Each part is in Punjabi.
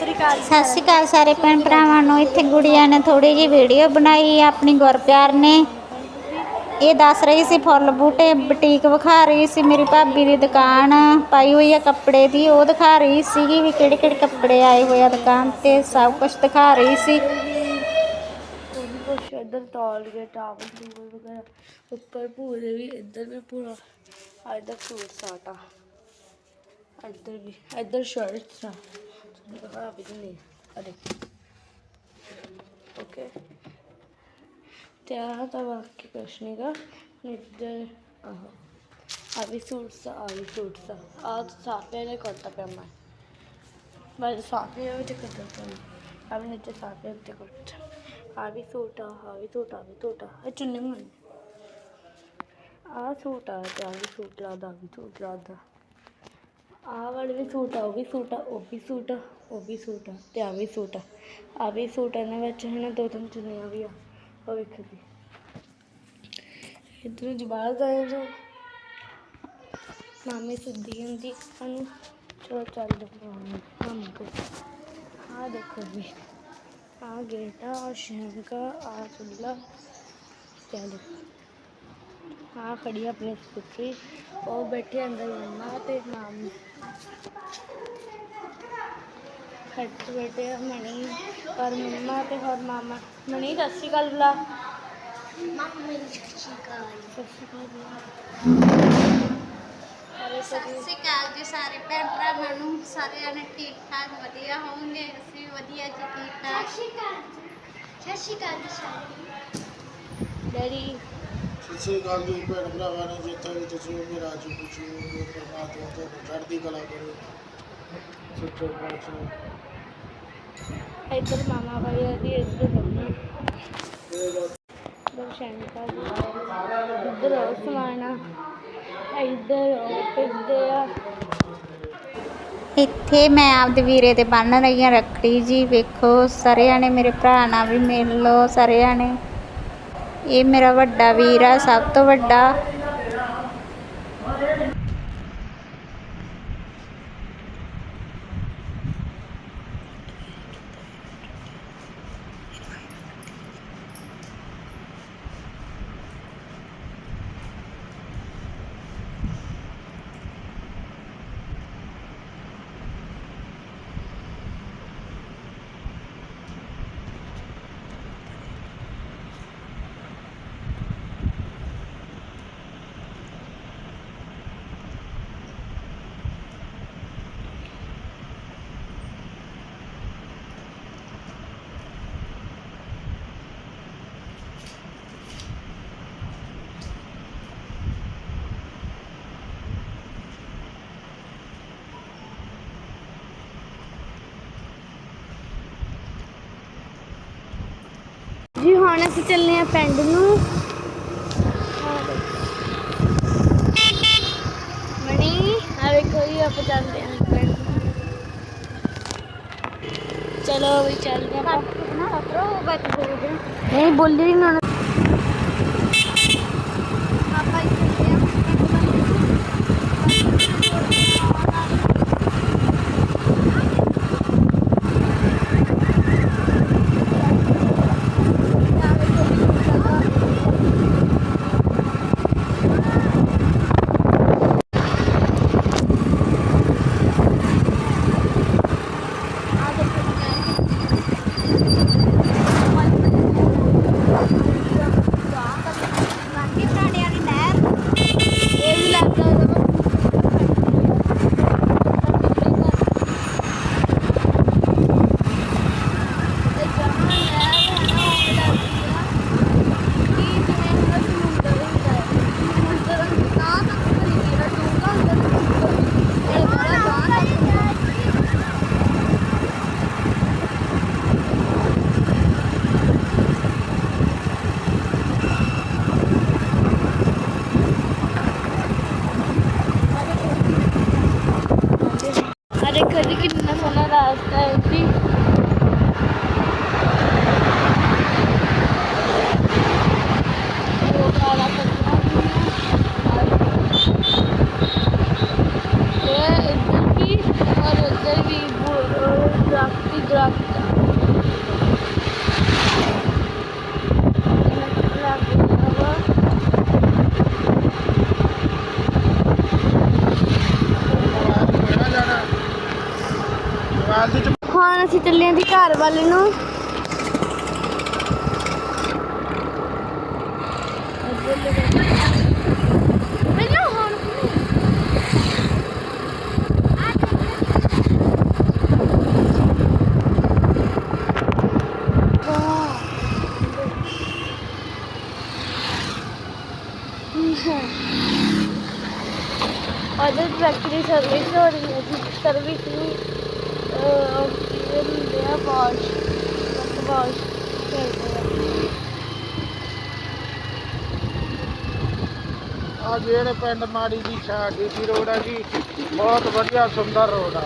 ਸ੍ਰੀ ਅਕਾਲ ਜੀ ਸਤਿ ਸ਼੍ਰੀ ਅਕਾਲ ਸਾਰੇ ਭੈਣ ਭਰਾਵਾਂ ਨੂੰ। ਇੱਥੇ ਗੁੜੀਆ ਨੇ ਥੋੜੀ ਜਿਹੀ ਵੀਡੀਓ ਬਣਾਈ ਆਪਣੀ ਗੁਰਪਿਆਰ ਨੇ। ਇਹ ਦੱਸ ਰਹੀ ਸੀ ਫੁੱਲ ਬੂਟੇ ਬੁਟੀਕ ਵਿਖਾ ਰਹੀ ਸੀ ਮੇਰੀ ਭਾਬੀ ਦੀ ਦੁਕਾਨ। ਪਾਈ ਹੋਈ ਆ ਕੱਪੜੇ ਦੀ ਉਹ ਦਿਖਾ ਰਹੀ ਸੀਗੀ ਵੀ ਕਿਹੜੇ ਕਿਹੜੇ ਕੱਪੜੇ ਆਏ ਹੋਏ ਆ ਦੁਕਾਨ ਤੇ ਸਭ ਕੁਝ ਦਿਖਾ ਰਹੀ ਸੀ। ਉਹਦੀ ਕੁਛ ਇੱਧਰ ਤੌਲ ਗਏ ਟਾਵਲ ਟੂਵਲ ਵਗੈਰਾ ਉੱਪਰ ਪੂਰੇ ਵੀ ਇੱਧਰ ਵੀ ਪੂਰਾ। ਆ ਇੱਧਰ ਸੂਟ ਸਾਟਾ। ਇੱਧਰ ਵੀ ਇੱਧਰ ਸ਼ਰਟਸ ਆ ਤੁਹਾਨੂੰ ਦਿਖਾ ਵੀ ਦਿੰਦੀ ਆ ਦੇਖ ਓਕੇ ਤੇ ਆਹ ਤਾਂ ਬਾਕੀ ਕੁਛ ਨਹੀਂਗਾ ਇੱਧਰ ਆਹ ਆ ਵੀ ਸੂਟਸ ਆ ਵੀ ਸੂਟਸ ਆ ਆਹ ਸਾਫੇ ਨੇ ਕੁੜਤਾ ਪਜਾਮਾ ਮੈਂ ਸਾਫੇ ਵਿੱਚ ਕੁੜਤਾ ਪਜਾਮਾ ਆ ਵੀ ਨੀਚੇ ਸਾਫੇ ਉੱਤੇ ਕੁੜਤਾ ਆ ਵੀ ਸੂਟ ਆ ਆ ਵੀ ਸੂਟ ਆ ਵੀ ਸੂਟ ਆ ਇਹ ਚੁੰਨੀ ਮੁੰਨੀ ਆ ਸੂਟ ਆ ਵੀ ਸੂਟ ਆ ਵੀ ਆਹ ਵੀ ਸੂਟ ਉਹ ਵੀ ਸੂਟ ਆ ਤੇ ਆ ਵੀ ਸੂਟ ਆ। ਆ ਵੀ ਸੂਟ ਇਹਨਾਂ ਵਿੱਚ ਹਨਾ, ਦੋ ਤਿੰਨ ਚੁੰਨੀਆਂ ਵੀ ਆ। ਉਹ ਵੇਖੋ ਜੀ। ਇਧਰ ਜਵਾਲ ਗਏ ਜੋ ਮਾਮੀ ਸਿੱਧੀ ਹੁੰਦੀ ਸਾਨੂੰ ਚਲੋ ਚੱਲਦੇ ਹਾਂ ਮਾਮੀ ਕੋਲ। ਆ ਦੇਖੋ ਜੀ। ਆ ਗੇਟ ਆ ਆ ਸ਼ੈਂਕ ਆ ਚੁੱਲਾ ਕਿਆ ਆ ਖੜੀ ਆ ਸਕੂਟਰੀ। ਉਹ ਬੈਠੇ ਅੰਦਰ ਮੰਮਾ ਤੇ ਮਾਮੀ। ਖੱਟ ਬੈਠੇ ਆ ਮਣੀ ਔਰ ਮੰਮਾ ਤੇ ਹੋਰ ਮਾਮਾ। ਮਣੀ ਸਤਿ ਸ਼੍ਰੀ ਅਕਾਲ ਬੁਲਾ। ਸਤਿ ਸ਼੍ਰੀ ਅਕਾਲ ਬੁਲਾ। ਅਰੇ ਸਤਿ ਸ਼੍ਰੀ ਅਕਾਲ ਜੀ ਸਾਰੇ ਭੈਣ ਭਰਾਵਾਂ ਨੂੰ। ਸਾਰੇ ਜਣੇ ਠੀਕ ਠਾਕ ਵਧੀਆ ਹੋਣਗੇ ਅਸੀਂ ਵੀ ਵਧੀਆ ਜੀ ਠੀਕ ਠਾਕ ਸਤਿ ਸ਼੍ਰੀ ਅਕਾਲ ਜੀ ਸਾਰੇ। ਡੈਡੀ? ਸਤਿ ਸ਼੍ਰੀ ਅਕਾਲ ਜੀ ਭੈਣ ਭਰਾਵਾਂ ਨੇ। ਜਿੱਥੇ ਵੀ ਤੁਸੀਂ ਮੇਰਾ ਜੀ ਪੁੱਛੋ ਪਰਮਾਤਮਾ ਤੁਹਾਨੂੰ ਚੜ੍ਹਦੀ ਕਲਾ ਕਰੇ। ਸੱਚੇ ਪਾਤਸ਼ਾਹ। ਇੱਧਰ ਮਾਮਾ ਭਾਈ ਆ ਇੱਧਰ ਮੰਮਾ। ਇਹ ਇੱਧਰ ਉਹ ਸਮਾਨ ਇੱਧਰ ਉਹ ਪਿੱਦੇ ਆ। ਇੱਥੇ ਮੈਂ ਆਪਦੇ ਵੀਰੇ ਤੇ ਬੰਨ ਰਹੀ ਹਾਂ ਰੱਖੜੀ ਜੀ। ਵੇਖੋ ਸਾਰੇ ਜਾਣੇ ਮੇਰੇ ਭਰਾ ਨਾਲ ਵੀ ਮਿਲ ਲੋ ਸਾਰੇ ਜਾਣੇ ਇਹ ਮੇਰਾ ਵੱਡਾ ਵੀਰ ਆ, ਸਭ ਤੋਂ ਵੱਡਾ। ਜੀ ਹੁਣ ਅਸੀਂ ਚੱਲਨੇ ਆ ਪਿੰਡ ਨੂੰ। ਮਣੀ ਆ ਵੇਖੋ ਜੀ ਆਪਾਂ ਚੱਲਦੇ ਆ ਪਿੰਡ ਨੂੰ। ਚਲੋ ਵੀ ਚੱਲਦੇ ਆਪਾਂ। ਨਹੀਂ ਬੋਲੀ ਨਾ ਆਪਾਂ ਇੱਥੇ ਇਹ ਵੀ ਲੱਗਦਾ ਆ ਦੇਖੋ ਜੀ ਕਿੰਨਾ ਸੋਹਣਾ ਰਾਸਤਾ ਹੈ ਜੀ। ਉਹ ਕਾਲਾ ਪੱਥਰ ਇਹ ਇੱਧਰ ਵੀ ਔਰ ਉੱਧਰ ਵੀ ਦਰਖਤ ਕਿਹੜਾ ਜਾਣਾ ਮੋਬਾਈਲ ਦੀ ਹੁਣ ਅਸੀਂ ਚੱਲੇ ਆਂ ਦੀ ਘਰ ਵਾਲੇ ਨੂੰ। ਮੈਨੂੰ ਹੁਣ ਅਦਰ ਟਰੱਕ ਦੀ ਸਰਵਿਸ ਹੋ ਰਹੀ ਹੈ ਜੀ ਸਰਵਿਸ ਨੂੰ ਅਹ, ਇਹ ਹੁੰਦੇ ਆ ਵਾਸ਼ ਵਾਸ਼ ਕਰਦੇ ਆ ਆ ਜਿਹੜੇ ਪਿੰਡ ਮਾੜੀ ਦੀ ਛਾੜੀ ਦੀ ਰੋਡ ਆ ਜੀ, ਬਹੁਤ ਵਧੀਆ ਸੁੰਦਰ ਰੋਡ ਆ।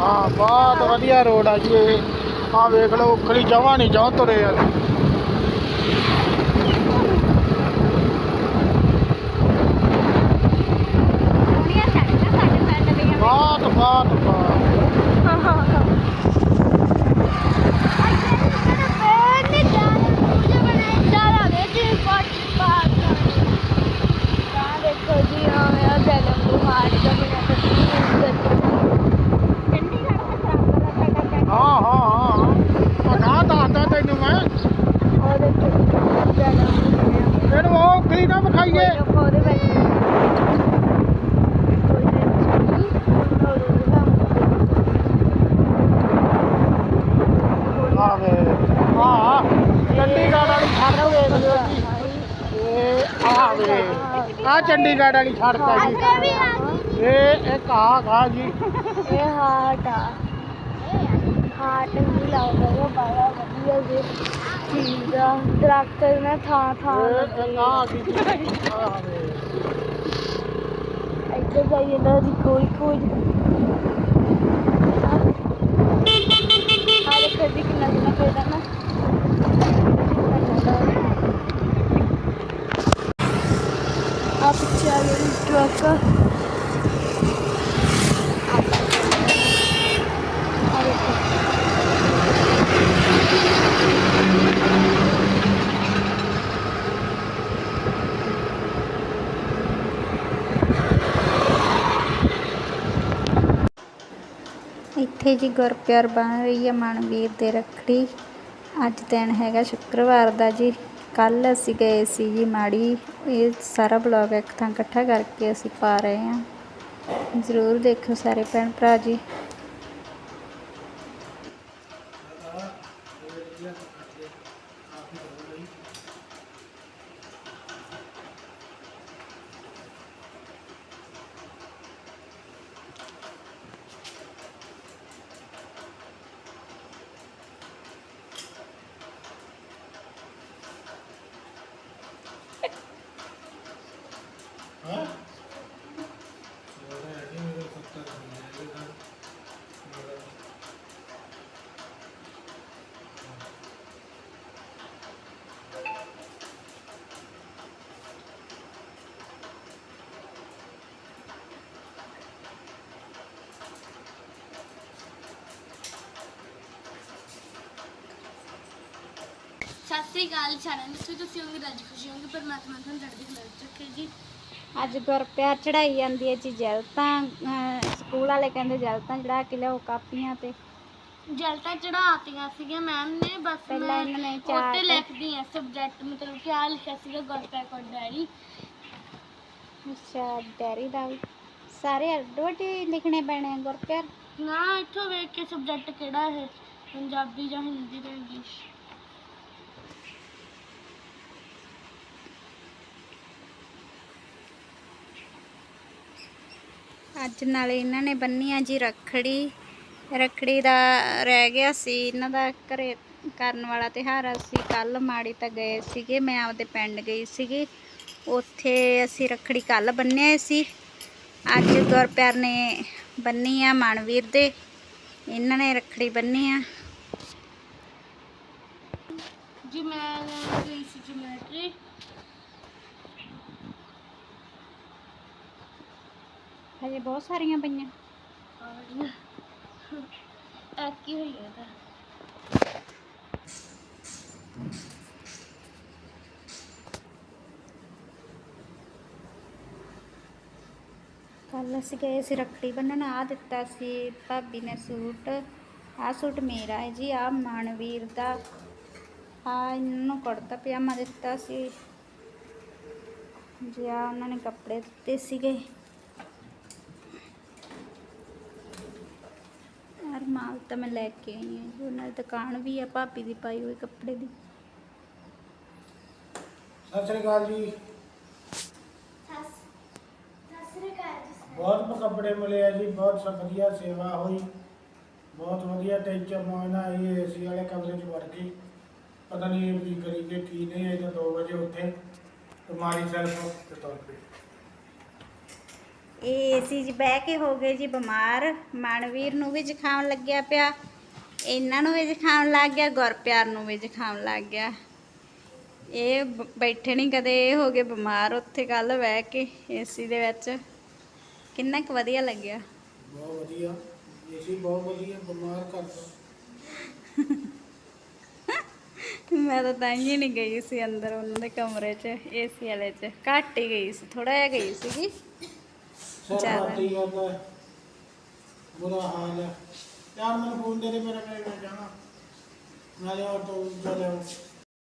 ਹਾਂ, ਬਹੁਤ ਵਧੀਆ ਰੋਡ ਆ ਜੀ ਇਹ। ਆ ਵੇਖ ਲਓ, ਉਖਲੀ ਜਮਾ ਨਹੀਂ ਜਾਉ ਤੁਰੇ ਆ ਸੋਹਣੀਆਂ ਸੜਕਾਂ ਸਾਡੇ ਪਿੰਡ ਦੀਆਂ ਬਹੁਤ ਬਹੁਤ ਬਹੁਤ ਚੰਡੀਗੜ੍ਹ ਤੇ ਖਰਾਬ ਦਾ ਸਾਡਾ ਪਿੰਡ ਹਾਂ ਹਾਂ ਹਾਂ ਹਾਂ ਨਾ ਦੱਸਦਾ ਤੈਨੂੰ ਮੈਂ ਇਹਨੂੰ ਉਹ ਉਖਲੀ ਨਾ ਵਿਖਾਈਏ ਆ ਵੇ ਹਾਂ ਚੰਡੀਗੜ੍ਹ ਵਾਲੀ ਸੜਕ ਵੇਖ ਲਿਓ ਜੀ ਇਹ ਆ ਚੰਡੀਗੜ੍ਹ ਵਾਲੀ ਸੜਕ ਆ ਜੀ। ਇਹ ਇੱਕ ਆ ਗਾ ਜੀ। ਇਹ ਹਾਟ ਆ ਹਾਟ ਵੀ ਲੱਗਦਾ ਵਾ ਬੜਾ ਵਧੀਆ ਜੀ। ਚੀਜ਼ ਆ। ਦਰਖਤ ਨਾ ਥਾਂ ਥਾਂ ਇਹ ਇੱਕ ਆ ਗਈ ਜੀ। ਆ ਵੇ। ਇੱਧਰ ਜਾਈਏ ਨਾ ਦੀ ਕੋਈ ਕੋਈ ਆ ਦੇਖੋ ਜੀ ਕਿੰਨਾ ਕਿੰਨਾ ਪੈਦਾ ਨਾ ਆ ਪਿੱਛੇ ਆ ਗਈ ਟਰੱਕ ਆ ਦੇਖੋ ਇੱਥੇ ਜੀ, ਗੁਰਪਿਆਰ ਬਣ ਰਹੀ ਹੈ ਮਨਵੀਰ ਦੇ ਰੱਖੜੀ। ਅੱਜ ਦਿਨ ਹੈਗਾ ਸ਼ੁੱਕਰਵਾਰ ਦਾ ਜੀ। ਕੱਲ ਅਸੀਂ ਗਏ ਸੀ ਜੀ ਮਾੜੀ, ਇਹ ਸਾਰਾ ਬਲੌਗ ਇੱਕ ਥਾਂ ਇਕੱਠਾ ਕਰਕੇ ਅਸੀਂ ਪਾ ਰਹੇ ਹਾਂ। ਜ਼ਰੂਰ ਦੇਖੋ ਸਾਰੇ ਭੈਣ ਭਰਾ ਜੀ। ਸ੍ਰੀ ਅਕਾਲ ਸਾਰਿਆਂ ਨੂੰ। ਤੁਸੀਂ ਤੁਸੀਂ ਹੋਗੇ ਰੱਜ ਖੁਸ਼ੀ ਹੋਗੇ ਪਰਮਾਤਮਾ ਤੁਹਾਨੂੰ ਚੜ੍ਹਦੀ ਕਲਾ ਵਿੱਚ ਰੱਖੇ ਜੀ ਅੱਜ ਗੁਰਪਿਆਰ ਚੜਾਈ ਜਾਂਦੀ ਹੈ ਜੀ ਜਲਤਾਂ ਅਹ ਸਕੂਲ ਵਾਲੇ ਕਹਿੰਦੇ ਜਲਤਾਂ ਚੜਾ ਕੇ ਲਿਆਓ ਕਾਪੀਆਂ ਤੇ। ਜਲਤਾ ਚੜਾਤੀਆਂ ਸੀਗੀਆਂ ਮੈਮ ਨੇ ਬਸ ਪਹਿਲਾਂ ਮੈਂ ਇਹਨਾਂ ਨੇ ਉੱਤੇ ਚਾਰ- ਲਿਖਦੀ ਆ ਸਬਜੈਕਟ ਮਤਲਬ ਕਿ ਆ ਲਿਖਿਆ ਸੀਗਾ ਗੁਰਪ੍ਰੀਤ ਕੌਰ ਡੈਰੀ। ਅੱਛਾ ਡੈਰੀ ਦਾ ਵੀ। ਸਾਰੇ ਅੱਡੋ ਅੱਡੀ ਲਿਖਣੇ ਪੈਣੇ ਆ ਗੁਰਪਿਆਰ ਨਾ ਇੱਥੋਂ ਵੇਖ ਕੇ ਸਬਜੈਕਟ ਕਿਹੜਾ ਹੈ ਪੰਜਾਬੀ ਜਾਂ ਹਿੰਦੀ ਜਾਂ ਇੰਗਲਿਸ਼। ਅੱਜ ਨਾਲੇ ਇਹਨਾਂ ਨੇ ਬੰਨੀ ਆ ਜੀ ਰੱਖੜੀ। ਰੱਖੜੀ ਦਾ ਰਹਿ ਗਿਆ ਸੀ। ਇਹਨਾਂ ਦਾ ਘਰੇ ਕਰਨ ਵਾਲਾ ਤਿਉਹਾਰ ਅਸੀਂ ਕੱਲ ਮਾੜੀ ਤਾਂ ਗਏ ਸੀਗੇ। ਮੈਂ ਆਪਦੇ ਪਿੰਡ ਗਈ ਸੀਗੀ। ਉੱਥੇ ਅਸੀਂ ਰੱਖੜੀ ਕੱਲ ਬੰਨਿਆ ਸੀ। ਅੱਜ ਗੁਰਪਿਆਰ ਨੇ ਬੰਨੀ ਆ ਮਨਵੀਰ ਦੇ। ਇਹਨਾਂ ਨੇ ਰੱਖੜੀ ਬੰਨੀ ਆ। ਜੀ ਮੈਂ ਗਈ ਸੀ ਜਿਓਮੈਟਰੀ ਹਜੇ ਬਹੁਤ ਸਾਰੀਆਂ ਪਈਆਂ। ਐਕੀ ਹੋਈ ਹੈ ਤਾਂ। ਕੱਲ ਅਸੀਂ ਗਏ ਸੀ ਰੱਖੜੀ ਬੰਨਣ ਆ ਦਿੱਤਾ ਸੀ ਭਾਬੀ ਨੇ ਸੂਟ। ਆ ਸੂਟ ਮੇਰਾ ਹੈ ਜੀ ਆ ਮਨਵੀਰ ਦਾ। ਆ ਇਹਨਾਂ ਨੂੰ ਕੁੜਤਾ ਪਜਾਮਾ ਦਿੱਤਾ ਸੀ। ਜੀ ਆ ਉਹਨਾਂ ਨੇ ਕੱਪੜੇ ਦਿੱਤੇ ਸੀਗੇ। ਮਾਲ ਤਾਂ ਮੈਂ ਲੈ ਕੇ ਆਈ ਹਾਂ ਜੀ। ਉਹਨਾਂ ਦੀ ਦੁਕਾਨ ਵੀ ਆ ਭਾਬੀ ਦੀ ਪਾਈ ਹੋਈ ਕੱਪੜੇ ਦੀ। ਸਤਿ ਸ੍ਰੀ ਅਕਾਲ ਜੀ। ਬਹੁਤ ਕੱਪੜੇ ਮਿਲੇ ਆ ਜੀ ਬਹੁਤ ਵਧੀਆ ਸੇਵਾ ਹੋਈ। ਬਹੁਤ ਵਧੀਆ ਟੈਂਸ਼ਨ ਮੋਇਨਾ ਇਹ ਏਸੀ ਵਾਲੇ ਕਮਰੇ 'ਚ ਵੜ ਗਈ। ਪਤਾ ਨਹੀਂ ਇਹ ਕੀ ਕਰੀ ਕਿ ਕੀ ਨਹੀਂ ਇਹ ਤਾਂ 2 ਵਜੇ ਉੱਥੇ ਤੁਹਾਡੀ ਸੈਲਫ ਤੇ ਤੁਰ ਪਈ ਇਹ ਏਸੀ 'ਚ ਬਹਿ ਕੇ ਹੋ ਗਏ ਜੀ ਬਿਮਾਰ। ਮਨਵੀਰ ਨੂੰ ਵੀ ਜ਼ੁਕਾਮ ਲੱਗਿਆ ਪਿਆ। ਇਹਨਾਂ ਨੂੰ ਵੀ ਜ਼ੁਕਾਮ ਲੱਗ ਗਿਆ। ਗੁਰਪਿਆਰ ਨੂੰ ਵੀ ਜ਼ੁਕਾਮ ਲੱਗ ਗਿਆ। ਇਹ ਬੈਠੇ ਨਹੀਂ ਕਦੇ ਇਹ ਹੋ ਗਏ ਬਿਮਾਰ ਉੱਥੇ ਕੱਲ ਬਹਿ ਕੇ ਏਸੀ ਦੇ ਵਿੱਚ। ਕਿੰਨਾ ਕੁ ਵਧੀਆ ਲੱਗਿਆ। ਬਹੁਤ ਵਧੀਆ। ਏਸੀ ਬਹੁਤ ਵਧੀਆ ਬਿਮਾਰ ਕਰਦਾ ਮੈਂ ਤਾਂ ਤਾਂ ਹੀ ਨਹੀਂ ਗਈ ਸੀ ਅੰਦਰ ਉਹਨਾਂ ਦੇ ਕਮਰੇ 'ਚ ਏਸੀ ਵਾਲੇ 'ਚ। ਘੱਟ ਹੀ ਗਈ ਸੀ ਥੋੜਾ ਜਿਹਾ ਗਈ ਸੀਗੀ। ਜ਼ਿਆਦਾ। ਖਾਤੀ ਕਰਦਾ ਹੈ। ਬੁਰਾ ਹਾਲ ਹੈ ਯਾਰ ਮੈਨੂੰ ਫੋਨ ਦੇ ਦੇ, ਮੇਰਾ ਮੇਰੇ ਜਾਣਾ ਨਾਲੇ ਆਟੋ ਚਲੇ